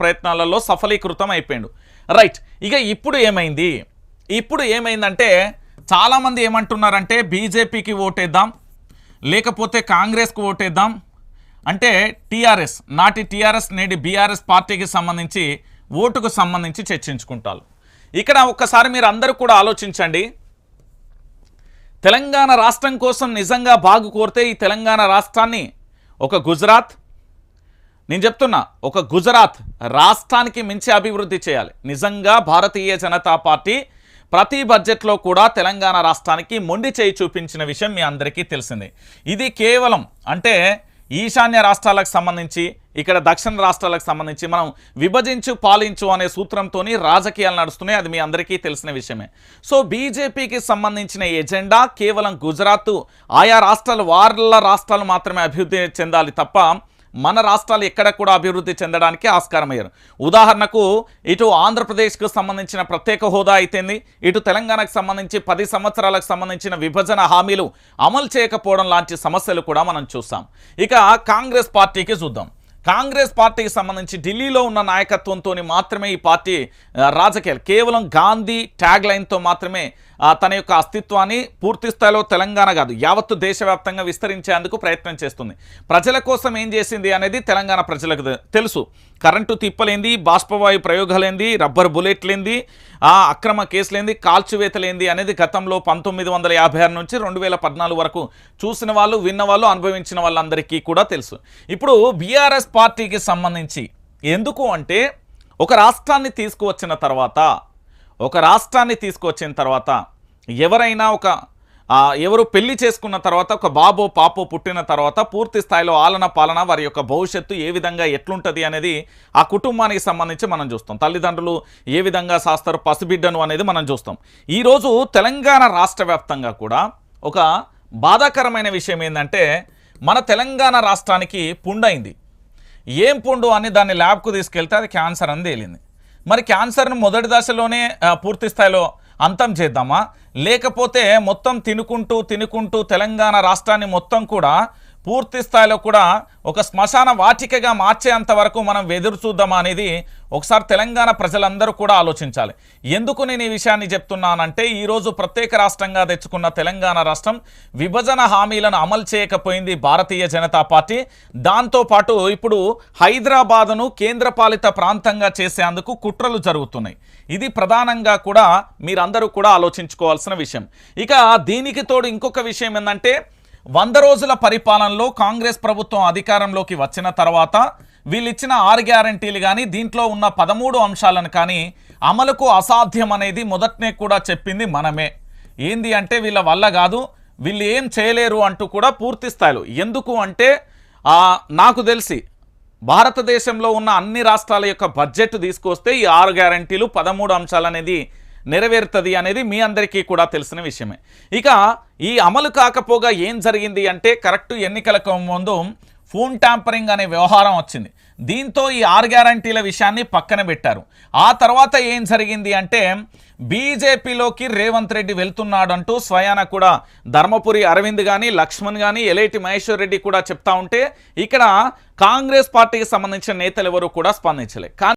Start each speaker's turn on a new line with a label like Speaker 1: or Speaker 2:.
Speaker 1: ప్రయత్నాలలో సఫలీకృతం అయిపోయాడు. రైట్ ఇక ఇప్పుడు ఏమైంది? ఇప్పుడు ఏమైందంటే చాలామంది ఏమంటున్నారంటే బీజేపీకి ఓటేద్దాం లేకపోతే కాంగ్రెస్కు ఓటేద్దాం. అంటే టీఆర్ఎస్ నాటి టీఆర్ఎస్ నేటి బీఆర్ఎస్ పార్టీకి సంబంధించి ఓటుకు సంబంధించి చర్చించుకుంటారు. ఇక్కడ ఒక్కసారి మీరు అందరూ కూడా ఆలోచించండి. తెలంగాణ రాష్ట్రం కోసం నిజంగా బాగు కోరితే ఈ తెలంగాణ రాష్ట్రాన్ని ఒక గుజరాత్ నేను చెప్తున్నా ఒక గుజరాత్ రాష్ట్రానికి మించి అభివృద్ధి చేయాలి. నిజంగా భారతీయ జనతా పార్టీ ప్రతి బడ్జెట్లో కూడా తెలంగాణ రాష్ట్రానికి మొండి చేయి చూపించిన విషయం మీ అందరికీ తెలిసిందే. ఇది కేవలం అంటే ఈశాన్య రాష్ట్రాలకు సంబంధించి ఇక్కడ దక్షిణ రాష్ట్రాలకు సంబంధించి మనం విభజించు పాలించు అనే సూత్రంతో రాజకీయాలు నడుస్తున్నాయి. అది మీ అందరికీ తెలిసిన విషయమే. సో బీజేపీకి సంబంధించిన ఎజెండా కేవలం గుజరాత్. ఆయా రాష్ట్రాలు వాళ్ళ రాష్ట్రాలు మాత్రమే అభివృద్ధి చెందాలి తప్ప మన రాష్ట్రాలు ఎక్కడ కూడా అభివృద్ధి చెందడానికి ఆస్కారం అయ్యారు ఉదాహరణకు ఇటు ఆంధ్రప్రదేశ్కు సంబంధించిన ప్రత్యేక హోదా అయితేంది ఇటు తెలంగాణకు సంబంధించి పది సంవత్సరాలకు సంబంధించిన విభజన హామీలు అమలు చేయకపోవడం లాంటి సమస్యలు కూడా మనం చూస్తాం ఇక కాంగ్రెస్ పార్టీకి చూద్దాం. కాంగ్రెస్ పార్టీకి సంబంధించి ఢిల్లీలో ఉన్న నాయకత్వంతో మాత్రమే ఈ పార్టీ రాజకీయాలు. కేవలం గాంధీ ట్యాగ్ లైన్తో మాత్రమే తన యొక్క అస్తిత్వాన్ని పూర్తి స్థాయిలో తెలంగాణ కాదు యావత్తు దేశవ్యాప్తంగా విస్తరించేందుకు ప్రయత్నం చేస్తుంది. ప్రజల కోసం ఏం చేసింది అనేది తెలంగాణ ప్రజలకు తెలుసు. కరెంటు తిప్పలేంది బాష్పవాయు ప్రయోగాలేంది రబ్బర్ బుల్లెట్లేంది అక్రమ కేసులేంది కాల్చివేతలేంది అనేది గతంలో పంతొమ్మిది వందల యాభై ఆరు నుంచి రెండు వేల పద్నాలుగు వరకు చూసిన వాళ్ళు విన్న వాళ్ళు అనుభవించిన వాళ్ళందరికీ కూడా తెలుసు. ఇప్పుడు బీఆర్ఎస్ పార్టీకి సంబంధించి ఎందుకు అంటే ఒక రాష్ట్రాన్ని తీసుకువచ్చిన తర్వాత ఒక రాష్ట్రాన్ని తీసుకొచ్చిన తర్వాత ఎవరైనా ఒక ఎవరు పెళ్ళి చేసుకున్న తర్వాత ఒక బాబో పాపో పుట్టిన తర్వాత పూర్తి స్థాయిలో ఆలన పాలన వారి యొక్క భవిష్యత్తు ఏ విధంగా ఎట్లుంటుంది అనేది ఆ కుటుంబానికి సంబంధించి మనం చూస్తాం. తల్లిదండ్రులు ఏ విధంగా సాస్తారు పసిబిడ్డను అనేది మనం చూస్తాం. ఈరోజు తెలంగాణ రాష్ట్ర కూడా ఒక బాధాకరమైన విషయం ఏంటంటే మన తెలంగాణ రాష్ట్రానికి పుండైంది. ఏం పుండు అని దాన్ని ల్యాబ్కు తీసుకెళ్తే అది క్యాన్సర్ అని తేలింది. మరి క్యాన్సర్ను మొదటి దశలోనే పూర్తి స్థాయిలో అంతం చేద్దామా? లేకపోతే మొత్తం తినుకుంటూ తినుకుంటూ తెలంగాణ రాష్ట్రాన్ని మొత్తం కూడా పూర్తి స్థాయిలో కూడా ఒక శ్మశాన వాటికగా మార్చేంత వరకు మనం ఎదురు చూద్దామా అనేది ఒకసారి తెలంగాణ ప్రజలందరూ కూడా ఆలోచించాలి. ఎందుకు నేను ఈ విషయాన్ని చెప్తున్నానంటే ఈరోజు ప్రత్యేక రాష్ట్రంగా తెచ్చుకున్న తెలంగాణ రాష్ట్రం విభజన హామీలను అమలు చేయకపోయింది భారతీయ జనతా పార్టీ. దాంతోపాటు ఇప్పుడు హైదరాబాదును కేంద్రపాలిత ప్రాంతంగా చేసేందుకు కుట్రలు జరుగుతున్నాయి. ఇది ప్రధానంగా కూడా మీరందరూ కూడా ఆలోచించుకోవాల్సిన విషయం. ఇక దీనికి తోడు ఇంకొక విషయం ఏంటంటే వంద రోజుల పరిపాలనలో కాంగ్రెస్ ప్రభుత్వం అధికారంలోకి వచ్చిన తర్వాత వీళ్ళిచ్చిన ఆరు గ్యారంటీలు కానీ దీంట్లో ఉన్న పదమూడు అంశాలను కానీ అమలుకు అసాధ్యం అనేది మొదటనే కూడా చెప్పింది మనమే. ఏంది అంటే వీళ్ళ వల్ల కాదు వీళ్ళు ఏం చేయలేరు అంటూ కూడా పూర్తి స్థాయిలో. ఎందుకు అంటే నాకు తెలిసి భారతదేశంలో ఉన్న అన్ని రాష్ట్రాల యొక్క బడ్జెట్ తీసుకొస్తే ఈ ఆరు గ్యారంటీలు పదమూడు అంశాలు అనేది నెరవేరుతుంది అనేది మీ అందరికీ కూడా తెలిసిన విషయమే. ఇక ఈ అమలు కాకపోగా ఏం జరిగింది అంటే కరెక్ట్ ఎన్నికలకు ముందు ఫోన్ ట్యాంపరింగ్ అనే వ్యవహారం వచ్చింది. దీంతో ఈ ఆరు గ్యారంటీల విషయాన్ని పక్కన పెట్టారు. ఆ తర్వాత ఏం జరిగింది అంటే బీజేపీలోకి రేవంత్ రెడ్డి వెళ్తున్నాడంటూ స్వయాన కూడా ధర్మపురి అరవింద్ కానీ లక్ష్మణ్ కానీ ఎలేటి మహేశ్వర్ రెడ్డి కూడా చెప్తా ఉంటే ఇక్కడ కాంగ్రెస్ పార్టీకి సంబంధించిన నేతలు ఎవరు కూడా స్పందించలే.